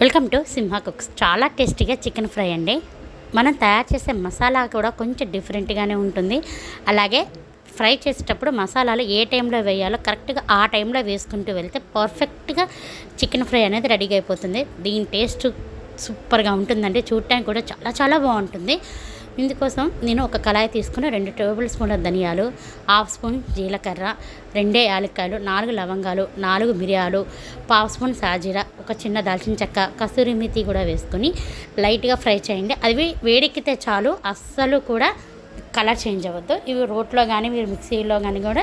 Welcome to Simha cooks. చాలా టేస్టీగా chicken fry అండి. మనం తయారు చేసే మసాలా కూడా కొంచెం డిఫరెంట్గానే ఉంటుంది. అలాగే ఫ్రై చేసేటప్పుడు మసాలాలు ఏ టైంలో వేయాలో కరెక్ట్గా ఆ టైంలో వేసుకుంటూ వెళ్తే పర్ఫెక్ట్గా చికెన్ ఫ్రై అనేది రెడీగా అయిపోతుంది. దీని టేస్ట్ సూపర్గా ఉంటుందండి. చూడటానికి కూడా చాలా చాలా బాగుంటుంది. ఇందుకోసం నేను ఒక కళాయి తీసుకుని రెండు టేబుల్ స్పూన్ల ధనియాలు హాఫ్ స్పూన్ జీలకర్ర రెండే యాలక్కాయలు నాలుగు లవంగాలు నాలుగు మిరియాలు పావు స్పూన్ సాజీర ఒక చిన్న దాల్చిన చెక్క కసూరి మెతి కూడా వేసుకొని లైట్గా ఫ్రై చేయండి. అవి వేడెక్కితే చాలు అస్సలు కూడా కలర్ చేంజ్ అవ్వద్దు. ఇవి రోట్లో కానీ మీరు మిక్సీలో కానీ కూడా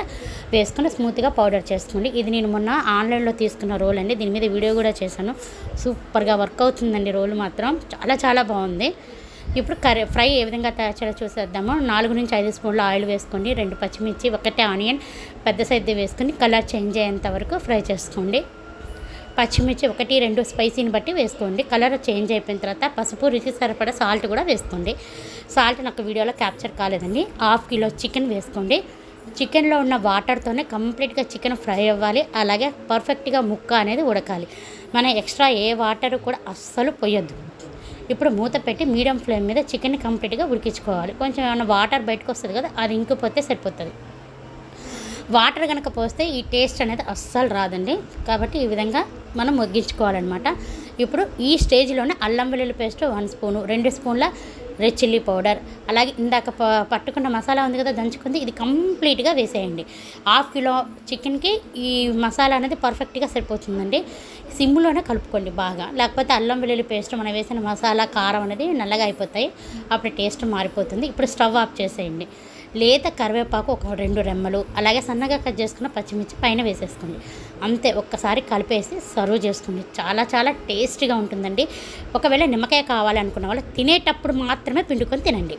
వేసుకుని స్మూత్గా పౌడర్ చేసుకోండి. ఇది నేను మొన్న ఆన్లైన్లో తీసుకున్న రోల్ అండి. దీని మీద వీడియో కూడా చేశాను. సూపర్గా వర్క్ అవుతుందండి రోల్ మాత్రం. చాలా చాలా బాగుంది. ఇప్పుడు కర్రీ ఫ్రై ఏ విధంగా తయారు చేయాలో చూసేద్దాము. నాలుగు నుంచి ఐదు స్పూన్ల ఆయిల్ వేసుకోండి రెండు పచ్చిమిర్చి ఒకటే ఆనియన్ పెద్ద సైజు వేసుకొని కలర్ చేంజ్ అయ్యేంత వరకు ఫ్రై చేసుకోండి. పచ్చిమిర్చి ఒకటి రెండు స్పైసీని బట్టి వేసుకోండి. కలర్ చేంజ్ అయిపోయిన తర్వాత పసుపు రుచి సరిపడా సాల్ట్ కూడా వేసుకోండి. సాల్ట్ నాకు వీడియోలో క్యాప్చర్ కాలేదండి. హాఫ్ కిలో చికెన్ వేసుకోండి. చికెన్లో ఉన్న వాటర్తోనే కంప్లీట్గా చికెన్ ఫ్రై అవ్వాలి. అలాగే పర్ఫెక్ట్గా ముక్క అనేది ఉడకాలి. మన ఎక్స్ట్రా ఏ వాటర్ కూడా అస్సలు పోయొద్దు. ఇప్పుడు మూత పెట్టి మీడియం ఫ్లేమ్ మీద చికెన్ కంప్లీట్గా ఉడికించుకోవాలి. కొంచెం ఏమైనా వాటర్ బయటకు వస్తుంది కదా అది ఇంకిపోతే సరిపోతుంది. వాటర్ కనుక పోస్తే ఈ టేస్ట్ అనేది అస్సలు రాదండి. కాబట్టి ఈ విధంగా మనం మొగ్గించుకోవాలన్నమాట. ఇప్పుడు ఈ స్టేజ్లోనే అల్లం వెల్లుల్లి పేస్ట్ వన్ స్పూను రెండు స్పూన్ల రెడ్ చిల్లీ పౌడర్ అలాగే ఇందాక ప- పట్టుకున్న మసాలా ఉంది కదా దంచుకుంది ఇది కంప్లీట్గా వేసేయండి. హాఫ్ కిలో చికెన్కి ఈ మసాలా అనేది పర్ఫెక్ట్గా సరిపోతుందండి. సిమ్లోనే కలుపుకోండి బాగా. లేకపోతే అల్లం వెల్లుల్లి పేస్ట్ మనం వేసిన మసాలా కారం అనేది నల్లగా అయిపోతాయి. అప్పుడు టేస్ట్ మారిపోతుంది. ఇప్పుడు స్టవ్ ఆఫ్ చేసేయండి. లేత కరివేపాకు ఒక రెండు రెమ్మలు అలాగే సన్నగా కట్ చేసుకున్న పచ్చిమిర్చి పైన వేసేసుకోండి. అంతే ఒక్కసారి కలిపేసి సర్వ్ చేసుకోండి. చాలా చాలా టేస్టీగా ఉంటుందండి. ఒకవేళ నిమ్మకాయ కావాలనుకున్న వాళ్ళు తినేటప్పుడు మాత్రమే పిండుకొని తినండి.